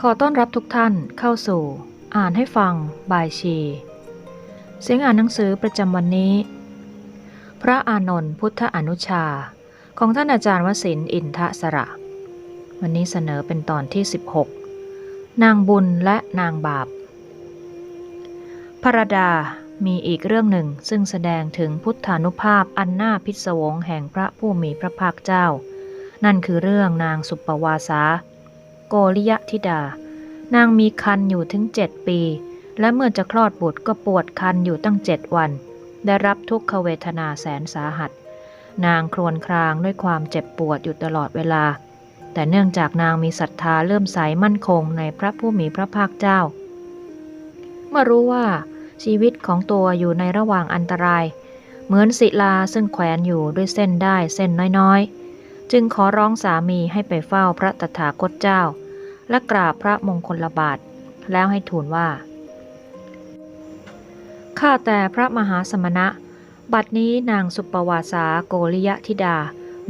ขอต้อนรับทุกท่านเข้าสู่ อ่านให้ฟังบายชี เสียงอ่านหนังสือประจำวันนี้ พระอานนท์พุทธอนุชา ของท่านอาจารย์วสินอินทสระ วันนี้เสนอเป็นตอนที่ 16 นางบุญและนางบาปพระดา มีอีกเรื่องหนึ่งซึ่งแสดงถึงพุทธานุภาพอันน่าพิศวงแห่งพระผู้มีพระภาคเจ้า นั่นคือเรื่องนางสุปวาสา โกริยธิดา นางมีคันอยู่ถึงเจ็ดปี และเมื่อจะคลอดบุตรก็ปวดคันอยู่ตั้งเจ็ดวัน ได้รับทุกขเวทนาแสนสาหัส นางครวญครางด้วยความเจ็บปวดอยู่ตลอดเวลา แต่เนื่องจากนางมีศรัทธาเลื่อมใสมั่นคงในพระผู้มีพระภาคเจ้า เมื่อรู้ว่าชีวิตของตัวอยู่ในระหว่างอันตราย เหมือนศิลาซึ่งแขวนอยู่ด้วยเส้นได้เส้นน้อยๆ จึงขอร้องสามีให้ไปเฝ้าพระตถาคตเจ้า และกราบพระมงคลบาท แล้วให้ทูลว่า ข้าแต่พระมหาสมณะ บัดนี้นางสุปวาสาโกริยธิดา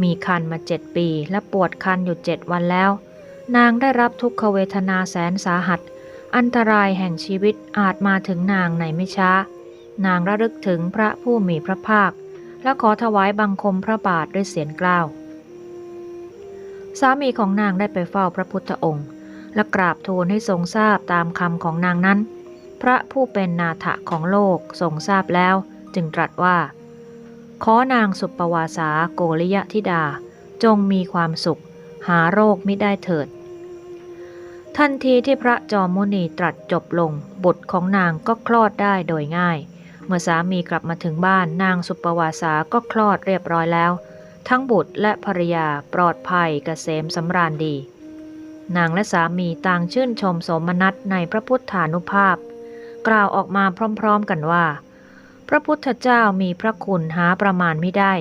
มีคันมาเจ็ดปี และปวดคันอยู่เจ็ดวันแล้ว นางได้รับทุกขเวทนาแสนสาหัส อันตรายแห่งชีวิตอาจมาถึงนางในไม่ช้า นางระลึกถึงพระผู้มีพระภาค และขอถวายบังคมพระบาทด้วยเสียงกล้าวสามีของนางได้ไปเฝ้าพระพุทธองค์ และกราบทูลให้ทรงทราบตามคำของนางนั้น พระผู้เป็นนาถะของโลกทรงทราบแล้ว จึงตรัสว่า ขอนางสุปปวาสาโกริยธิดาจงมีความสุข หาโรคไม่ได้เถิด ทันทีที่พระจอมมุนีตรัสจบลง บุตรของนางก็คลอดได้โดยง่าย เมื่อสามีกลับมาถึงบ้านนางสุปวาสาก็คลอดเรียบร้อยแล้ว ทั้งบุตรและภรรยาปลอดภัยกเกษมสำราญดี นางและสามีต่างชื่นชมสมนัสในพระพุทธานุภาพ กล่าวออกมาพร้อมๆกันว่า พระพุทธเจ้ามีพระคุณหาประมาณไม่ได้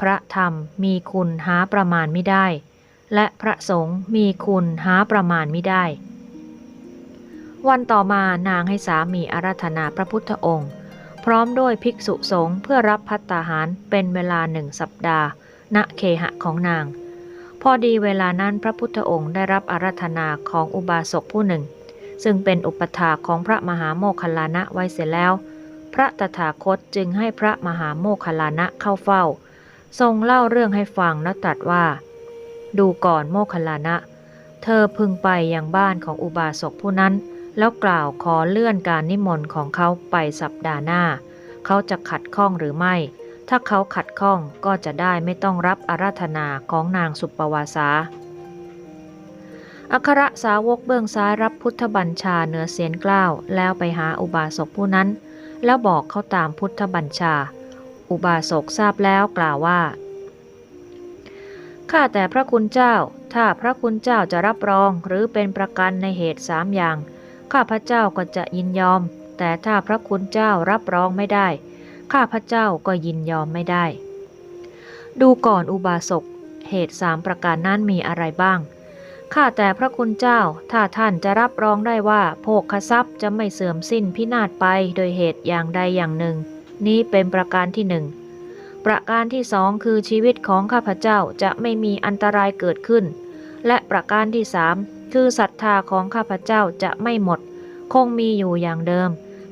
พระธรรมมีคุณหาประมาณไม่ได้ และพระสงฆ์มีคุณหาประมาณไม่ได้ วันต่อมานางให้สามีอาราธนาพระพุทธองค์ พร้อมด้วยภิกษุสงฆ์เพื่อรับพัตตาหารเป็นเวลาหนึ่งสัปดาห์ ณเคหะของนาง พอดีเวลานั้นพระพุทธองค์ได้รับอาราธนาของอุบาสกผู้หนึ่ง ซึ่งเป็นอุปถาของพระมหาโมคคลานะไว้เสร็จแล้ว พระตถาคตจึงให้พระมหาโมคคลานะเข้าเฝ้า ทรงเล่าเรื่องให้ฟังและตรัสว่า ดูก่อนโมคคลานะ เธอพึงไปยังบ้านของอุบาสกผู้นั้น แล้วกล่าวขอเลื่อนการนิมนต์ของเขาไปสัปดาห์หน้า เขาจะขัดข้องหรือไม่ ถ้าเขาขัดข้องก็จะได้ไม่ต้องรับอาราธนาของนางสุปวาสา อัครสาวกเบื้องซ้ายรับพุทธบัญชาเหนือเสียนกล้าวแล้วไปหาอุบาสกผู้นั้น แล้วบอกเขาตามพุทธบัญชา อุบาสกทราบแล้วกล่าวว่าข้าแต่พระคุณเจ้า ถ้าพระคุณเจ้าจะรับรองหรือเป็นประกันในเหตุสามอย่าง ข้าพระเจ้าก็จะยินยอม แต่ถ้าพระคุณเจ้ารับรองไม่ได้ ข้าพระเจ้าก็ยินยอมไม่ได้ ดูก่อนอุบาสก เหตุสามประการนั้นมีอะไรบ้าง ข้าแต่พระคุณเจ้า ถ้าท่านจะรับรองได้ว่าโภคทรัพย์จะไม่เสื่อมสิ้นพินาศไปโดยเหตุอย่างใดอย่างหนึ่ง นี้เป็นประการที่หนึ่ง ประการที่สองคือชีวิตของข้าพเจ้าจะไม่มีอันตรายเกิดขึ้น และประการที่สามคือศรัทธาของข้าพเจ้าจะไม่หมด คงมีอยู่อย่างเดิม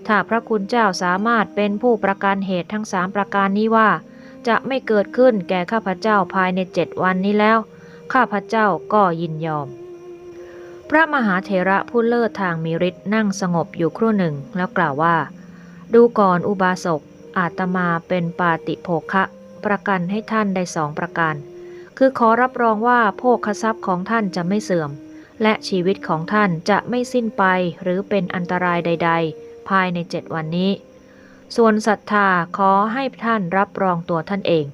ถ้าพระคุณเจ้าสามารถเป็นผู้ประกันเหตุทั้งสามประการนี้ว่า จะไม่เกิดขึ้นแก่ข้าพเจ้าภายในเจ็ดวันนี้แล้ว ข้าพเจ้าก็ยินยอม พระมหาเถระผู้เลิศทางมีฤทธิ์นั่งสงบอยู่ครู่หนึ่งแล้วกล่าวว่า ดูก่อนอุบาสกอาตมาเป็นปาติโภคะ ประกันให้ท่านได้สองประการ คือขอรับรองว่าโภคทรัพย์ของท่านจะไม่เสื่อม และชีวิตของท่านจะไม่สิ้นไปหรือเป็นอันตรายใด ๆ ภายในเจ็ดวันนี้ ส่วนศรัทธาขอให้ท่านรับรองตัวท่านเอง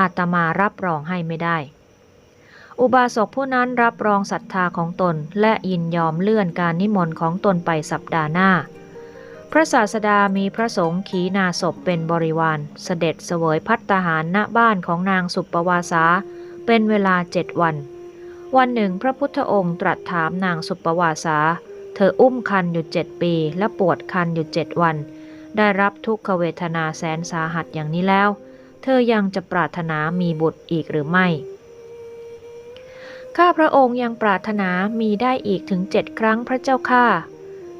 อาตมารับรองให้ไม่ได้ อุบาสกผู้นั้นรับรองศรัทธาของตนและยินยอมเลื่อนการนิมนต์ของตนไปสัปดาห์หน้า พระศาสดามีพระสงฆ์ขีณาศพเป็นบริวาร เสด็จเสวยพัตตาหารณบ้านของนางสุปวาสาเป็นเวลาเจ็ดวัน วันหนึ่งพระพุทธองค์ตรัสถามนางสุปวาสา เธออุ้มคันอยู่เจ็ดปี และปวดคันอยู่เจ็ดวัน ได้รับทุกขเวทนาแสนสาหัสอย่างนี้แล้ว เธอยังจะปรารถนามีบุตรอีกหรือไม่ ข้าพระองค์ยังปรารถนามีได้อีกถึงเจ็ดครั้งพระเจ้าข้า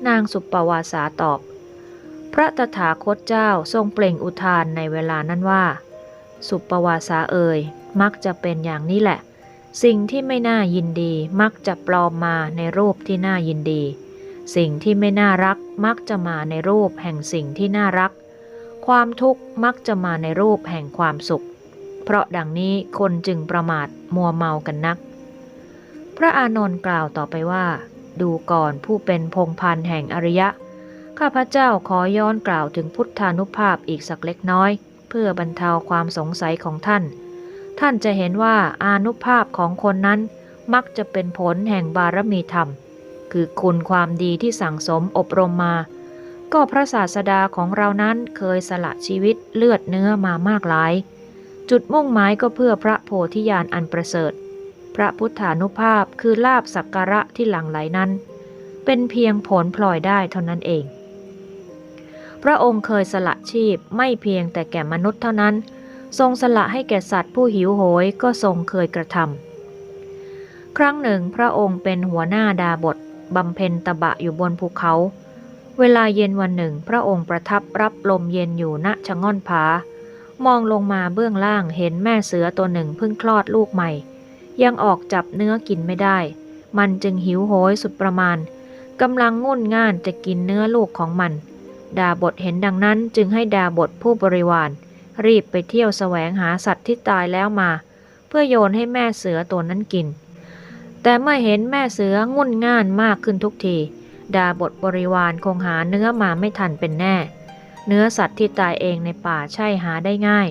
นางสุปปวาสาตอบ พระตถาคตเจ้าทรงเปล่งอุทานในเวลานั้นว่า สุปปวาสาเอ่ยมักจะเป็นอย่างนี้แหละ สิ่งที่ไม่น่ายินดีมักจะปลอมมาในรูปที่น่ายินดี สิ่งที่ไม่น่ารักมักจะมาในรูปแห่งสิ่งที่น่ารัก ความทุกข์มักจะมาในรูปแห่งความสุข เพราะดังนี้คนจึงประมาทมัวเมากันนัก พระอานนท์กล่าวต่อไปว่า ดูก่อนผู้เป็นพงพันแห่งอริยะ ข้าพเจ้าขอย้อนกล่าวถึงพุทธานุภาพอีกสักเล็กน้อย เพื่อบรรเทาความสงสัยของท่าน ท่านจะเห็นว่าอานุภาพของคนนั้นมักจะเป็นผลแห่งบารมีธรรม คือคุณความดีที่สั่งสมอบรมมา ก็พระศาสดาของเรานั้นเคยสละชีวิตเลือดเนื้อมามากหลาย จุดมุ่งหมายก็เพื่อพระโพธิญาณอันประเสริฐ พระพุทธานุภาพคือลาบสักการะที่หลั่งไหลนั้น เป็นเพียงผลพลอยได้เท่านั้นเอง พระองค์เคยสละชีพไม่เพียงแต่แก่มนุษย์เท่านั้น ทรงสละให้แก่สัตว์ผู้หิวโหยก็ทรงเคยกระทำครั้งหนึ่งพระองค์เป็นหัวหน้าดาบทบำเพ็ญตบะอยู่บนภูเขา เวลาเย็นวันหนึ่ง พระองค์ประทับรับลมเย็นอยู่ณชะง่อนผามองลงมาเบื้องล่างเห็นแม่เสือตัวหนึ่งเพิ่งคลอดลูกใหม่ ยังออกจับเนื้อกินไม่ได้ มันจึงหิวโหยสุดประมาณกำลังงุ่นง่านจะกินเนื้อลูกของมัน ดาบทเห็นดังนั้นจึงให้ดาบทผู้บริวาร รีบไปเที่ยวแสวงหาสัตว์ที่ตายแล้วมา เพื่อโยนให้แม่เสือตัวนั้นกิน แต่เมื่อเห็นแม่เสืองุ่นง่านมากขึ้นทุกที ดาบทบริวารคงหาเนื้อมาไม่ทันเป็นแน่ เนื้อสัตว์ที่ตายเองในป่าใช่หาได้ง่าย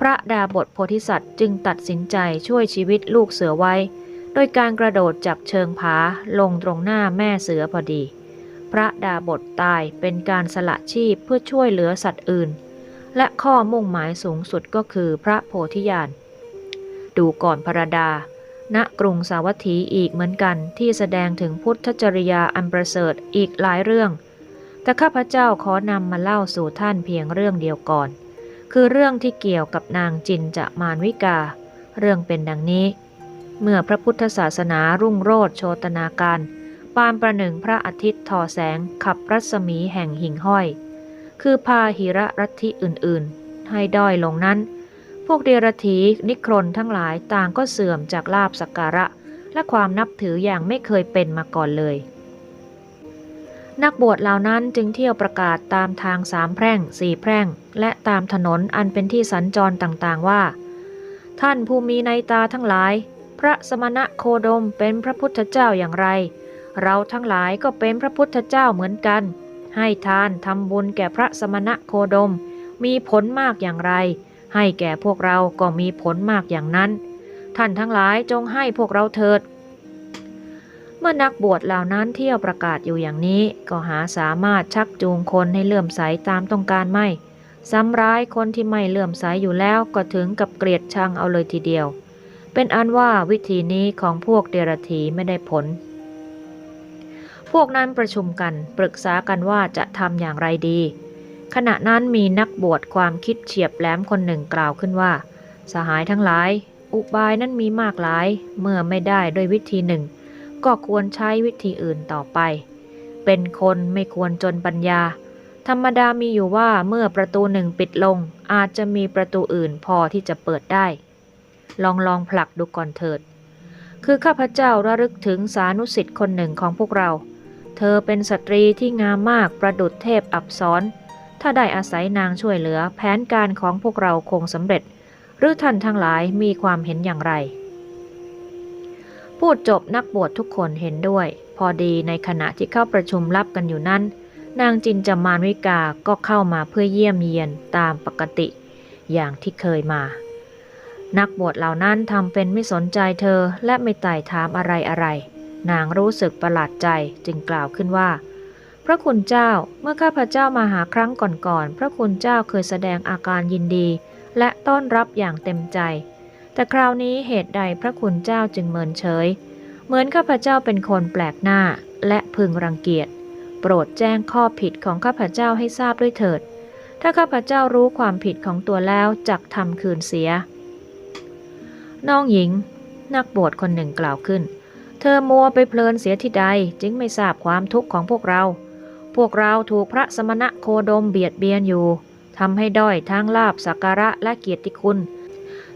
พระดาบทโพธิสัตว์จึงตัดสินใจช่วยชีวิตลูกเสือไว้ โดยการกระโดดจากเชิงผาลงตรงหน้าแม่เสือพอดี พระดาบทตายเป็นการสละชีพเพื่อช่วยเหลือสัตว์อื่น และข้อมุ่งหมายสูงสุดก็คือพระโพธิญาณ ดูก่อนพระดา ณ กรุงสาวัตถีอีกเหมือนกันที่แสดงถึงพุทธจริยาอันประเสริฐอีกหลายเรื่อง แต่ข้าพเจ้าขอนำมาเล่าสู่ท่านเพียงเรื่องเดียวก่อน คือเรื่องที่เกี่ยวกับนางจินจะมารวิกา เรื่องเป็นดังนี้ เมื่อพระพุทธศาสนารุ่งโรจน์โชตนาการปานประหนึ่งพระอาทิตย์ทอแสงขับรัศมีแห่งหิ่งห้อย คือพาหิระรัติอื่นๆ ให้ด้อยลงนั้น พวกเดรธีนิครนทั้งหลายต่างก็เสื่อมจากลาบสักการะ และความนับถืออย่างไม่เคยเป็นมาก่อนเลย นักบวชเหล่านั้นจึงเที่ยวประกาศตามทางสามแพร่งสี่แพร่ง และตามถนนอันเป็นที่สัญจรต่างๆว่า ท่านผู้มีในตาทั้งหลาย พระสมณะโคดมเป็นพระพุทธเจ้าอย่างไร เราทั้งหลายก็เป็นพระพุทธเจ้าเหมือนกัน ให้ทานทำบุญแก่พระสมณะโคดม มีผลมากอย่างไร ให้แก่พวกเราก็มีผลมากอย่างนั้น ท่านทั้งหลายจงให้พวกเราเถิด เมื่อนักบวชเหล่านั้นเที่ยวประกาศอยู่อย่างนี้ ก็หาสามารถชักจูงคนให้เลื่อมใสตามต้องการไม่ซ้ำร้ายคนที่ไม่เลื่อมใสอยู่แล้วก็ถึงกับเกลียดชังเอาเลยทีเดียว เป็นอันว่าวิธีนี้ของพวกเดรธีไม่ได้ผล พวกนั้นประชุมกันปรึกษากันว่าจะทำอย่างไรดี ขณะนั้นมีนักบวชความคิดเฉียบแหลมคนหนึ่งกล่าวขึ้นว่า สหายทั้งหลาย อุบายนั้นมีมากหลาย เมื่อไม่ได้ด้วยวิธีหนึ่ง ก็ควรใช้วิธีอื่นต่อไป เป็นคนไม่ควรจนปัญญา ธรรมดามีอยู่ว่าเมื่อประตูหนึ่งปิดลง อาจจะมีประตูอื่นพอที่จะเปิดได้ ลองลองผลักดูก่อนเถิด คือข้าพเจ้าระลึกถึงสานุสิทธิ์คนหนึ่งของพวกเรา เธอเป็นสตรีที่งามมากประดุจเทพอับสรถ้าได้อาศัยนางช่วยเหลือแผนการของพวกเราคงสำเร็จ หรือท่านทั้งหลายมีความเห็นอย่างไร พูดจบนักบวชทุกคนเห็นด้วย พอดีในขณะที่เข้าประชุมลับกันอยู่นั้น นางจินจามานวิกาก็เข้ามาเพื่อเยี่ยมเยียนตามปกติ อย่างที่เคยมา นักบวชเหล่านั้นทำเป็นไม่สนใจเธอและไม่ไต่ถามอะไรอะไร นางรู้สึกประหลาดใจจึงกล่าวขึ้นว่า พระคุณเจ้าเมื่อข้าพเจ้ามาหาครั้งก่อนๆพระคุณเจ้าเคยแสดงอาการยินดี และต้อนรับอย่างเต็มใจ แต่คราวนี้เหตุใดพระคุณเจ้าจึงเมินเฉย เหมือนข้าพเจ้าเป็นคนแปลกหน้าและพึงรังเกียจ โปรดแจ้งข้อผิดของข้าพเจ้าให้ทราบด้วยเถิด ถ้าข้าพเจ้ารู้ความผิดของตัวแล้วจักทำคืนเสียน้องหญิง นักบวชคนหนึ่งกล่าวขึ้น เธอมัวไปเพลินเสียที่ใดจึงไม่ทราบความทุกข์ของพวกเรา พวกเราถูกพระสมณะโคดมเบียดเบียนอยู่ทำให้ด้อยทั้งลาบสักการะและเกียรติคุณ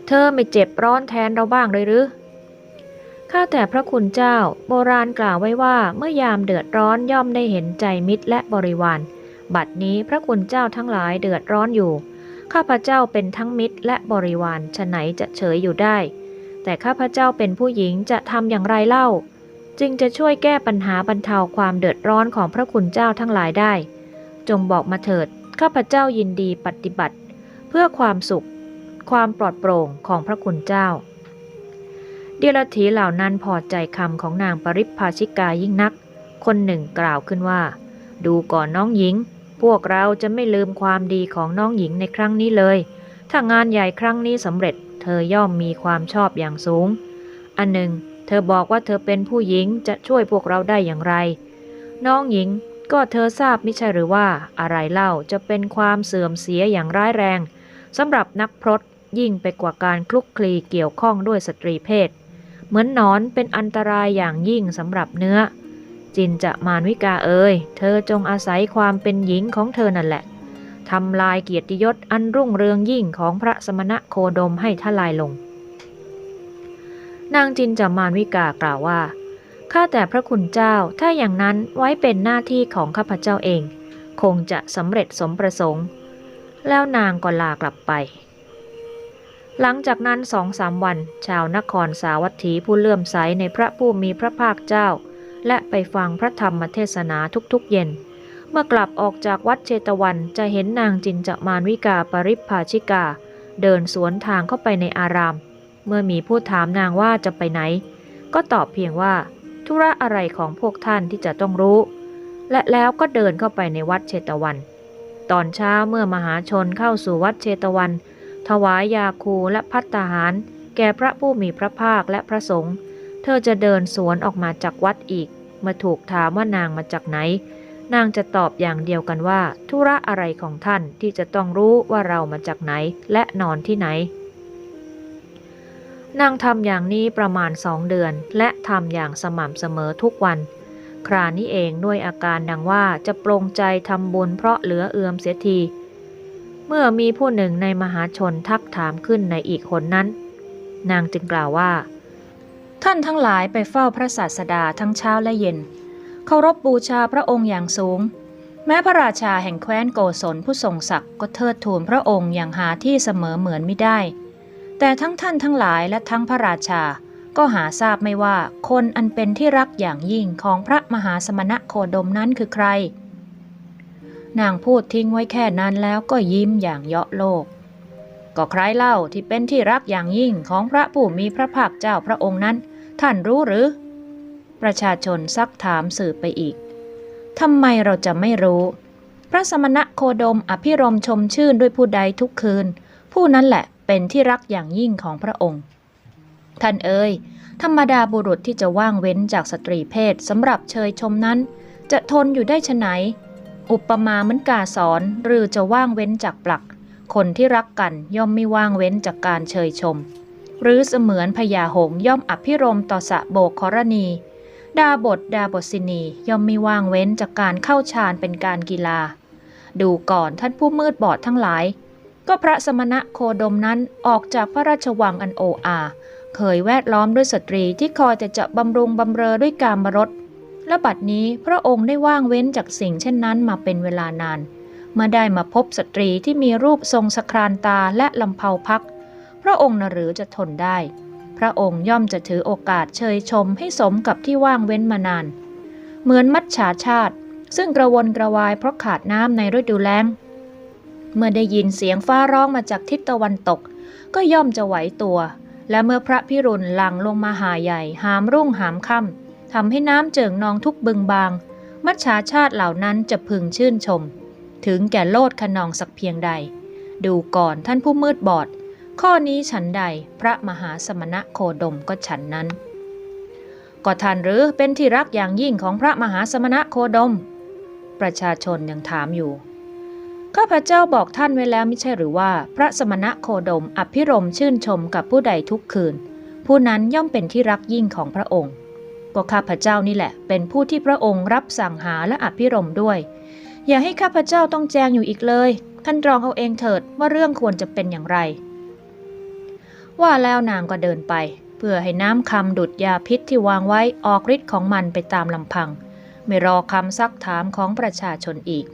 เธอไม่เจ็บร้อนแทนเราบ้างเลยหรือข้าแต่พระคุณเจ้า โบราณกล่าวไว้ว่าเมื่อยามเดือดร้อนย่อมได้เห็นใจมิตรและบริวาร บัดนี้พระคุณเจ้าทั้งหลายเดือดร้อนอยู่ ข้าพระเจ้าเป็นทั้งมิตรและบริวารฉะไหนจะเฉยอยู่ได้ แต่ข้าพเจ้าเป็นผู้หญิงจะทำอย่างไรเล่า จึงจะช่วยแก้ปัญหาบรรเทาความเดือดร้อนของพระคุณเจ้าทั้งหลายได้ จงบอกมาเถิดข้าพเจ้ายินดีปฏิบัติ เพื่อความสุข ความปลอดโปร่งของพระคุณเจ้า เดียรถีเหล่านั้นพอใจคำของนางปริพาชิกายิ่งนัก คนหนึ่งกล่าวขึ้นว่า ดูก่อนน้องหญิง พวกเราจะไม่ลืมความดีของน้องหญิงในครั้งนี้เลย ถ้างานใหญ่ครั้งนี้สำเร็จ เธอย่อมมีความชอบอย่างสูง อันหนึ่ง เธอบอกว่าเธอเป็นผู้หญิงจะช่วยพวกเราได้อย่างไร น้องหญิงก็เธอทราบไม่ใช่หรือว่าอะไรเล่าจะเป็นความเสื่อมเสียอย่างร้ายแรงสำหรับนักพรตยิ่งไปกว่าการคลุกคลีเกี่ยวข้องด้วยสตรีเพศ เหมือนหนอนเป็นอันตรายอย่างยิ่งสำหรับเนื้อ จินจะมารวิกาเอ่ยเธอจงอาศัยความเป็นหญิงของเธอนั่นแหละ ทำลายเกียรติยศอันรุ่งเรืองยิ่งของพระสมณะโคดมให้ทลายลง นางจินจามานวิกากล่าวว่า ข้าแต่พระคุณเจ้า ถ้าอย่างนั้นไว้เป็นหน้าที่ของข้าพเจ้าเอง คงจะสำเร็จสมประสงค์ แล้วนางก็ลากลับไป หลังจากนั้นสองสามวัน ชาวนครสาวัตถีผู้เลื่อมใสในพระผู้มีพระภาคเจ้า และไปฟังพระธรรมเทศนาทุกๆเย็น มื่อกลับออกจากวัดเชตวันจะเห็นนางจินจมานวิกาปริพภาชิกา เดินสวนทางเข้าไปในอาราม เมื่อมีผู้ถามนางว่าจะไปไหน ก็ตอบเพียงว่า ธุระอะไรของพวกท่านที่จะต้องรู้ และแล้วก็เดินเข้าไปในวัดเชตวัน ตอนเช้าเมื่อมหาชนเข้าสู่วัดเชตวัน ถวายยาคูและพัตตาหาร แก่พระผู้มีพระภาคและพระสงฆ์เธอจะเดินสวนออกมาจากวัดอีกเมื่อถูกถามว่านางมาจากไหน นางจะตอบอย่างเดียวกันว่า ธุระอะไรของท่านที่จะต้องรู้ว่าเรามาจากไหนและนอนที่ไหน นางทำอย่างนี้ประมาณสองเดือน และทำอย่างสม่ำเสมอทุกวัน ครานี้เองด้วยอาการดังว่าจะปรงใจทำบุญเพราะเหลือเอือมเสียที เมื่อมีผู้หนึ่งในมหาชนทักถามขึ้นในอีกคนนั้น นางจึงกล่าวว่า ท่านทั้งหลายไปเฝ้าพระศาสดาทั้งเช้าและเย็น เคารพบบูชาพระองค์อย่างสูง แม้พระราชาแห่งแคว้นโกศลผู้ทรงศักดิ์ก็เทิดทูนพระองค์อย่างหาที่เสมอเหมือนไม่ได้ แต่ทั้งท่านทั้งหลายและทั้งพระราชาก็หาทราบไม่ว่าคนอันเป็นที่รักอย่างยิ่งของพระมหาสมณะโคดมนั้นคือใคร นางพูดทิ้งไว้แค่นั้นแล้วก็ยิ้มอย่างเยาะโลก ก็ใครเล่าที่เป็นที่รักอย่างยิ่งของพระผู้มีพระภาคเจ้าพระองค์นั้น ท่านรู้หรือ ประชาชนซักถามสืบไปอีกทำไมเราจะไม่รู้ พระสมณะโคดมอภิรมชมชื่นด้วยผู้ใดทุกคืน ผู้นั้นแหละเป็นที่รักอย่างยิ่งของพระองค์ ท่านเอ๋ยธรรมดาบุรุษที่จะว่างเว้นจากสตรีเพศสำหรับเชยชมนั้น จะทนอยู่ได้ชะไหน อุปมาเหมือนกาสอนหรือจะว่างเว้นจากปลัก คนที่รักกันย่อมไม่ว่างเว้นจากการเชยชม หรือเสมือนพญาหงย่อมอภิรมต่อสะโบกครณี ดาบทดาบทสินีย่อมไม่ว่างเว้นจากการเข้าฌานเป็นการกีฬา ดูก่อนท่านผู้มืดบอดทั้งหลาย ก็พระสมณะโคดมนั้นออกจากพระราชวังอันโออาเคยแวดล้อมด้วยสตรีที่คอยแต่จะบำรุงบำเรอด้วยการมรดและบัดนี้พระองค์ได้ว่างเว้นจากสิ่งเช่นนั้นมาเป็นเวลานาน เมื่อได้มาพบสตรีที่มีรูปทรงสครานตาและลำเพาพัก พระองค์นหรือจะทนได้ พระองค์ย่อมจะถือโอกาสเชยชมให้สมกับที่ว่างเว้นมานาน เหมือนมัจฉาชาติ ซึ่งกระวนกระวายเพราะขาดน้ำในฤดูแล้ง เมื่อได้ยินเสียงฟ้าร้องมาจากทิศตะวันตก ก็ย่อมจะไหวตัว และเมื่อพระพิรุณหลังลงมาหาใหญ่ หามรุ่งหามค่ำทำให้น้ำเจิ่งนองทุกบึงบาง มัจฉาชาติเหล่านั้นจะพึงชื่นชม ถึงแก่โลดขนองสักเพียงใด ดูก่อนท่านผู้มืดบอด ข้อนี้ฉันใดพระมหาสมณะโคดมก็ฉันนั้น ก็ท่านหรือเป็นที่รักอย่างยิ่งของพระมหาสมณะโคดม ประชาชนยังถามอยู่ ข้าพเจ้าบอกท่านไว้แล้วไม่ใช่หรือว่า พระสมณะโคดมอภิรมชื่นชมกับผู้ใดทุกคืน ผู้นั้นย่อมเป็นที่รักยิ่งของพระองค์ก็ข้าพเจ้านี่แหละ เป็นผู้ที่พระองค์รับสั่งหาและอภิรมด้วย อย่าให้ข้าพเจ้าต้องแจงอยู่อีกเลย ท่านรองเอาเองเถิดว่าเรื่องควรจะเป็นอย่างไร ว่าแล้วนางก็เดินไป เพื่อให้น้ำคำดุดยาพิษที่วางไว้ออกฤทธิ์ของมันไปตามลำพัง ไม่รอคำซักถามของประชาชนอีก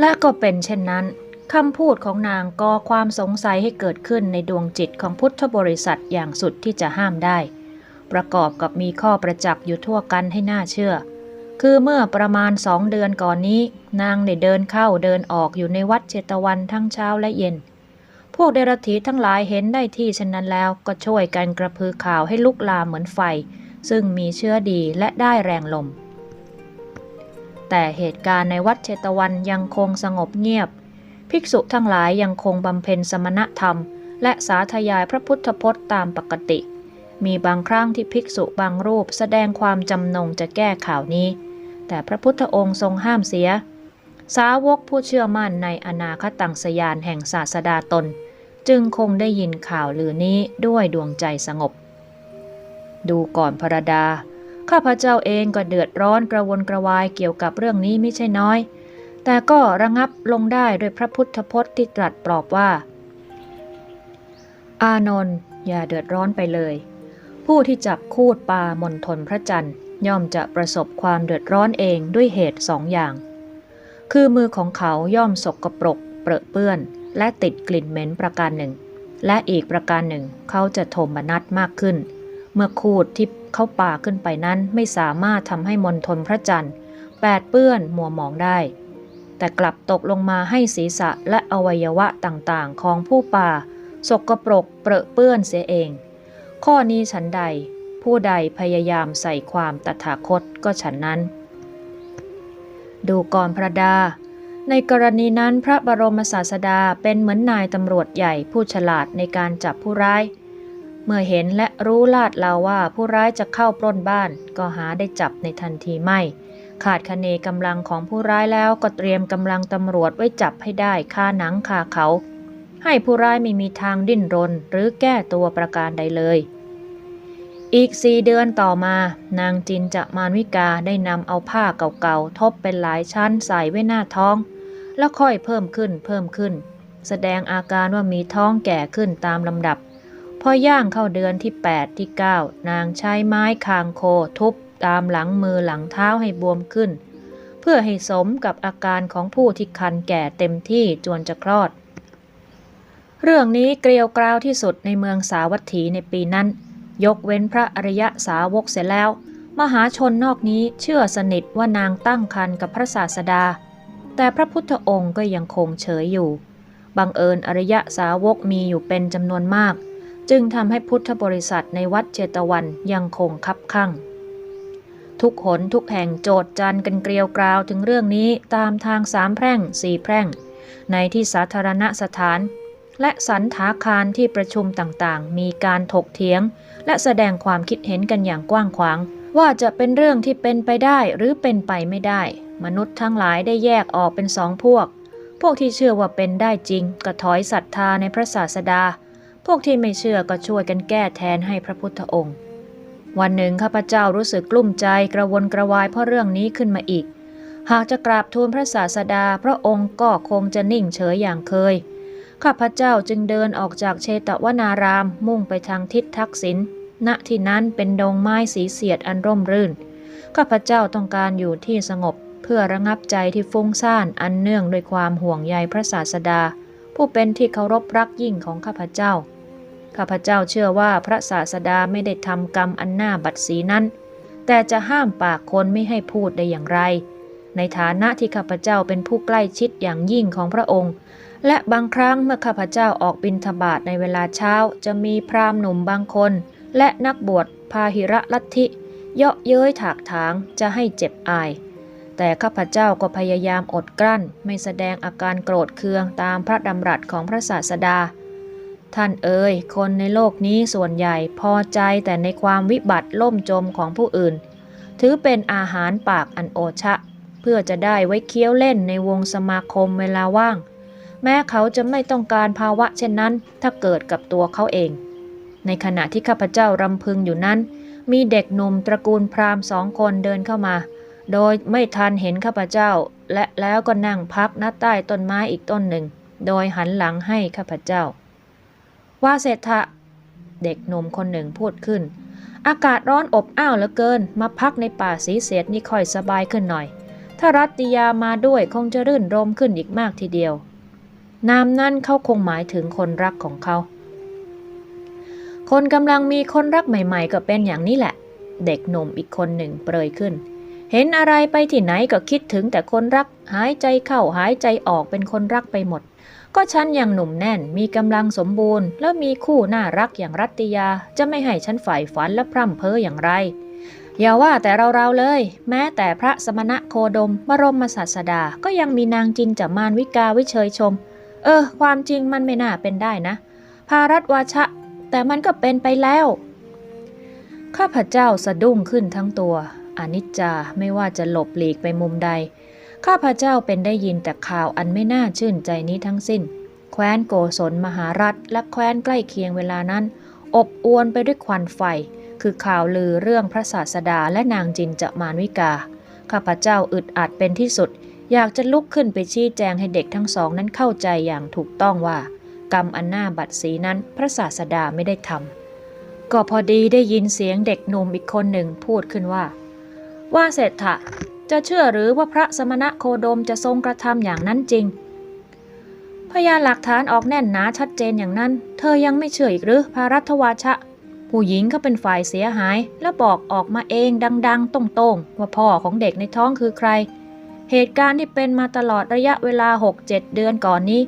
และก็เป็นเช่นนั้นคำพูดของนางก่อความสงสัยให้เกิดขึ้นในดวงจิตของพุทธบริษัทอย่างสุดที่จะห้ามได้ ประกอบกับมีข้อประจักษ์อยู่ทั่วกันให้น่าเชื่อ คือเมื่อประมาณสองเดือนก่อนนี้ นางได้เดินเข้าเดินออกอยู่ในวัดเจตวันทั้งเช้าและเย็น พวกเดรัธีทั้งหลายเห็นได้ที่ฉะนั้นแล้วก็ช่วยกันกระพือข่าวให้ลุกลามเหมือนไฟ ซึ่งมีเชื้อดีและได้แรงลม แต่เหตุการณ์ในวัดเชตวันยังคงสงบเงียบ ภิกษุทั้งหลายยังคงบำเพ็ญสมณธรรม และสาธยายพระพุทธพจน์ตามปกติ มีบางครั้งที่ภิกษุบางรูปแสดงความจำนงจะแก้ข่าวนี้ แต่พระพุทธองค์ทรงห้ามเสียสาวกผู้เชื่อมั่นในอนาคตังสยานแห่งศาสดาตน จึงคงได้ยินข่าวลือนี้ด้วยดวงใจสงบ ดูก่อนพระดา ข้าพเจ้าเองก็เดือดร้อนกระวนกระวายเกี่ยวกับเรื่องนี้ไม่ใช่น้อย แต่ก็ระงับลงได้โดยพระพุทธพจน์ที่ตรัสปลอบว่า อานนท์อย่าเดือดร้อนไปเลย ผู้ที่จับคูดปลามนทนพระจันทร์ย่อมจะประสบความเดือดร้อนเองด้วยเหตุสองอย่าง คือมือของเขาย่อมสกปรกเปรอะเปื้อน และติดกลิ่นเหม็นประการหนึ่ง และอีกประการหนึ่ง เขาจะโทมนัสมากขึ้น เมื่อคูดที่เขาป่าขึ้นไปนั้นไม่สามารถทำให้มนทนพระจันทร์แปดเปื้อนมัวหมองได้ แต่กลับตกลงมาให้ศีรษะและอวัยวะต่างๆ ของผู้ป่า สกปรกเปรอะเปื้อนเสียเอง ข้อนี้ฉันใด ผู้ใดพยายามใส่ความตถาคตก็ฉันนั้น ดูก่อนพระดา ในกรณีนั้นพระบรมศาสดาเป็นเหมือนนายตำรวจใหญ่ผู้ฉลาดในการจับผู้ร้าย เมื่อเห็นและรู้ลาดเราว่าผู้ร้ายจะเข้าปล้นบ้าน ก็หาได้จับในทันทีไม่ ขาดคะเนกำลังของผู้ร้ายแล้วก็เตรียมกำลังตำรวจไว้จับให้ได้คาหนังคาเขา ให้ผู้ร้ายไม่มีทางดิ้นรนหรือแก้ตัวประการใดเลยอีกสี่เดือนต่อมา นางจินจะมารวิกาได้นำเอาผ้าเก่าๆ ทบเป็นหลายชั้นใส่ไว้หน้าท้อง แล้วค่อยเพิ่มขึ้นเพิ่มขึ้น แสดงอาการว่ามีท้องแก่ขึ้นตามลำดับ พอย่างเข้าเดือนที่ 8 ที่ 9 นางใช้ไม้คางโคทุบตามหลังมือหลังเท้าให้บวมขึ้น เพื่อให้สมกับอาการของผู้ที่คันแก่เต็มที่จวนจะคลอด เรื่องนี้เกลียวกราวที่สุดในเมืองสาวัตถีในปีนั้น ยกเว้นพระอริยะสาวกเสียแล้ว มหาชนนอกนี้เชื่อสนิทว่านางตั้งครรภ์กับพระศาสดา แต่พระพุทธองค์ก็ยังคงเฉยอยู่ บังเอิญอริยสาวกมีอยู่เป็นจำนวนมาก จึงทำให้พุทธบริษัทในวัดเจตวันยังคงคับคั่ง ทุกหนทุกแห่งโจดจันกันเกลียวกราวถึงเรื่องนี้ตามทางสามแพร่งสี่แพร่ง ในที่สาธารณสถาน และสันถาคารที่ประชุมต่างๆ มีการถกเถียง และแสดงความคิดเห็นกันอย่างกว้างขวางว่าจะเป็นเรื่องที่เป็นไปได้หรือเป็นไปไม่ได้ มนุษย์ทั้งหลายได้แยกออกเป็นสองพวก พวกที่เชื่อว่าเป็นได้จริงก็ถอยศรัทธาในพระศาสดา พวกที่ไม่เชื่อก็ช่วยกันแก้แทนให้พระพุทธองค์ วันหนึ่งข้าพเจ้ารู้สึกกลุ้มใจกระวนกระวายเพราะเรื่องนี้ขึ้นมาอีก หากจะกราบทูลพระศาสดาพระองค์ก็คงจะนิ่งเฉยอย่างเคย ข้าพเจ้าจึงเดินออกจากเชตวนารามมุ่งไปทางทิศทักษิณ ณ ที่นั้นเป็นดงไม้สีเสียดอันร่มรื่น ข้าพเจ้าต้องการอยู่ที่สงบ เพื่อระงับใจที่ฟุ้งซ่านอันเนื่องด้วยความห่วงใยพระศาสดา ผู้เป็นที่เคารพรักยิ่งของข้าพเจ้า ข้าพเจ้าเชื่อว่าพระศาสดาไม่ได้ทำกรรมอันน่าบัดสีนั้น แต่จะห้ามปากคนไม่ให้พูดได้อย่างไร ในฐานะที่ข้าพเจ้าเป็นผู้ใกล้ชิดอย่างยิ่งของพระองค์ และบางครั้งเมื่อข้าพเจ้าออกบิณฑบาตในเวลาเช้า จะมีพราหมณ์หนุ่มบางคน และนักบวชพาหิระลัทธิเยาะเย้ยถากถางจะให้เจ็บอาย แต่ข้าพเจ้าก็พยายามอดกลั้น ไม่แสดงอาการโกรธเคืองตามพระดำรัสของพระศาสดา ท่านเอ๋ยคนในโลกนี้ส่วนใหญ่พอใจแต่ในความวิบัติล่มจมของผู้อื่น ถือเป็นอาหารปากอันโอชะ เพื่อจะได้ไว้เคี้ยวเล่นในวงสมาคมเวลาว่าง แม้เขาจะไม่ต้องการภาวะเช่นนั้น ถ้าเกิดกับตัวเขาเอง ในขณะที่ข้าพเจ้ารำพึงอยู่นั้น มีเด็กหนุ่มตระกูลพราหมณ์สองคนเดินเข้ามา โดยไม่ทันเห็นข้าพเจ้า และแล้วก็นั่งพักณใต้ต้นไม้อีกต้นหนึ่ง โดยหันหลังให้ข้าพเจ้า ว่าเศรษฐะเด็กหนุ่มคนหนึ่งพูดขึ้น อากาศร้อนอบอ้าวเหลือเกิน มาพักในป่าสีเสียดนี่ค่อยสบายขึ้นหน่อย ถ้ารัตติยามาด้วยคงจะรื่นรมขึ้นอีกมากทีเดียวนามนั้นเขาคงหมายถึงคนรักของเขา คนกำลังมีคนรักใหม่ ๆ ก็เป็นอย่างนี้แหละ เด็กหนุ่มอีกคนหนึ่งเปรยขึ้น เห็นอะไรไปที่ไหนก็คิดถึงแต่คนรัก หายใจเข้าหายใจออกเป็นคนรักไปหมด ก็ฉันยังหนุ่มแน่นมีกำลังสมบูรณ์ แล้วมีคู่น่ารักอย่างรัตติยา จะไม่ให้ฉันฝ่ายฝันและพร่ำเพ้ออย่างไร อย่าว่าแต่เราๆเลย แม้แต่พระสมณะโคดม บรมศาสดา ก็ยังมีนางจินจามานวิกาวิเชยชม เออ ความจริงมันไม่น่าเป็นได้นะ ภารัตวาชะ แต่มันก็เป็นไปแล้ว ข้าพเจ้าสะดุ้งขึ้นทั้งตัว อนิจจาไม่ว่าจะหลบหลีกไปมุมใด ข้าพเจ้าเป็นได้ยินแต่ข่าวอันไม่น่าชื่นใจนี้ทั้งสิ้น แคว้นโกศลมหารัฐ และแคว้นใกล้เคียงเวลานั้น อบอวนไปด้วยควันไฟ คือข่าวลือเรื่องพระศาสดาและนางจินจะมานวิกา ข้าพเจ้าอึดอัดเป็นที่สุด อยากจะลุกขึ้นไปชี้แจงให้เด็กทั้งสองนั้นเข้าใจอย่างถูกต้องว่า กรรมอันหน้าบัดสีนั้นพระศาสดาไม่ได้ทำก็พอดีได้ยินเสียงเด็กหนุ่มอีกคนหนึ่งพูดขึ้นว่า ว่าเศรษฐะจะเชื่อหรือว่าพระสมณะโคดมจะทรงกระทำอย่างนั้นจริง พยานหลักฐานออกแน่นหนาชัดเจนอย่างนั้น เธอยังไม่เชื่ออีกหรือพารัตวาชะ ผู้หญิงเขาเป็นฝ่ายเสียหาย และบอกออกมาเองดังๆตรงๆว่าพ่อของเด็กในท้องคือใคร เหตุการณ์ที่เป็นมาตลอดระยะเวลา 6-7 เดือนก่อนนี้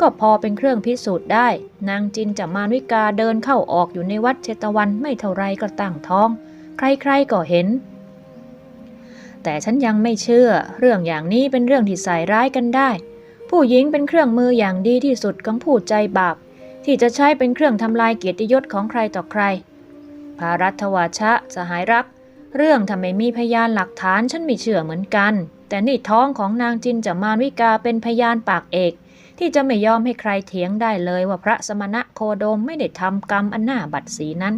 ก็พอเป็นเครื่องพิสูจน์ได้ นางจินจะมานวิกาเดินเข้าออกอยู่ในวัดเชตวันไม่เท่าไรก็ตั้งท้อง ใครๆก็เห็น แต่ฉันยังไม่เชื่อ เรื่องอย่างนี้เป็นเรื่องที่ใส่ร้ายกันได้ ผู้หญิงเป็นเครื่องมืออย่างดีที่สุดของผู้ใจบาปที่จะใช้เป็นเครื่องทำลายเกียรติยศของใครต่อใคร ภารัตวาชะสหายรัก เรื่องทำไมมีพยานหลักฐานฉันไม่เชื่อเหมือนกัน แต่นี่ท้องของนางจินจะมานวิกาเป็นพยานปากเอก ที่จะไม่ยอมให้ใครเถียงได้เลยว่าพระสมณะโคโดมไม่ได้ทำกรรมอันหน้าบัดสีนั้น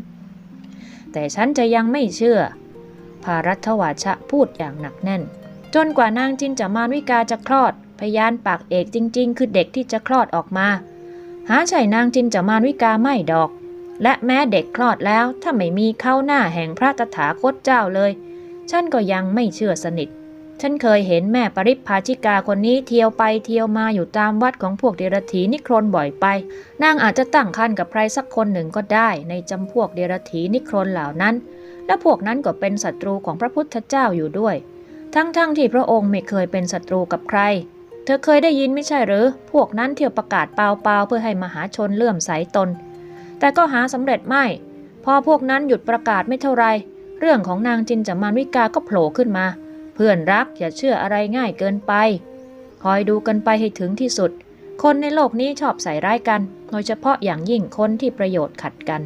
แต่ฉันจะยังไม่เชื่อ ภารัตวาชะพูดอย่างหนักแน่น จนกว่านางจินจะมานวิกาจะคลอด พยานปากเอกจริง ๆ คือเด็กที่จะคลอดออกมา หาใช่นางจินจะมานวิกาไม่ดอก และแม้เด็กคลอดแล้วถ้าไม่มีเข้าหน้าแห่งพระตถาคตเจ้าเลย ฉันก็ยังไม่เชื่อสนิท ฉันเคยเห็นแม่ปริพาชิกาคนนี้เที่ยวไปเที่ยวมาอยู่ตามวัดของพวกเดรธีนิครนบ่อยไป นางอาจจะตั้งครรภ์กับใครสักคนหนึ่งก็ได้ ในจำพวกเดรธีนิครนเหล่านั้น และพวกนั้นก็เป็นศัตรูของพระพุทธเจ้าอยู่ด้วย ทั้งๆทที่พระองค์ไม่เคยเป็นศัตรูกับใคร เธอเคยได้ยินไม่ใช่หรือ พวกนั้นเที่ยวประกาศเปล่าๆเพื่อให้มหาชนเลื่อมใสตน แต่ก็หาสำเร็จไม่ พอพวกนั้นหยุดประกาศไม่เท่าไร เรื่องของนางจินจามานวิกาก็โผล่ขึ้นมา เพื่อนรักอย่าเชื่ออะไรง่ายเกินไป คอยดูกันไปให้ถึงที่สุด คนในโลกนี้ชอบใส่ร้ายกัน โดยเฉพาะอย่างยิ่งคนที่ประโยชน์ขัดกัน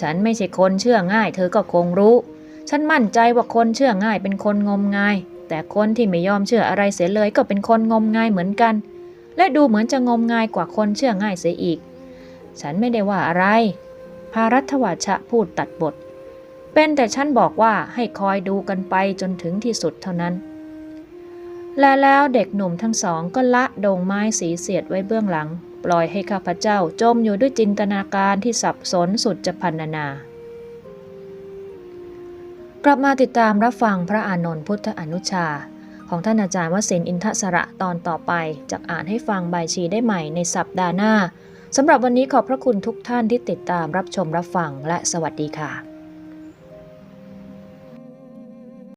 ฉันไม่ใช่คนเชื่อง่าย เธอก็คงรู้ ฉันมั่นใจว่าคนเชื่อง่ายเป็นคนงมงาย แต่คนที่ไม่ยอมเชื่ออะไรเสียเลยก็เป็นคนงมงายเหมือนกัน และดูเหมือนจะงมงายกว่าคนเชื่อง่ายเสียอีก ฉันไม่ได้ว่าอะไรภารัตวาชะพูดตัดบท เป็นแต่ฉันบอกว่าให้คอยดูกันไปจนถึงที่สุดเท่านั้นและแล้วเด็กหนุ่มทั้งสองก็ละดงไม้สีเสียดไว้เบื้องหลัง ปล่อยให้ข้าพเจ้าจมอยู่ด้วยจินตนาการที่สับสนสุดจะพันนา กลับมาติดตามรับฟังพระอานนท์พุทธอนุชา ของท่านอาจารย์วสินอินทสระตอนต่อไปจากอ่านให้ฟังใบชีได้ใหม่ในสัปดาห์หน้าสำหรับวันนี้ขอบพระคุณทุกท่านที่ติดตามรับชมรับฟังและสวัสดีค่ะ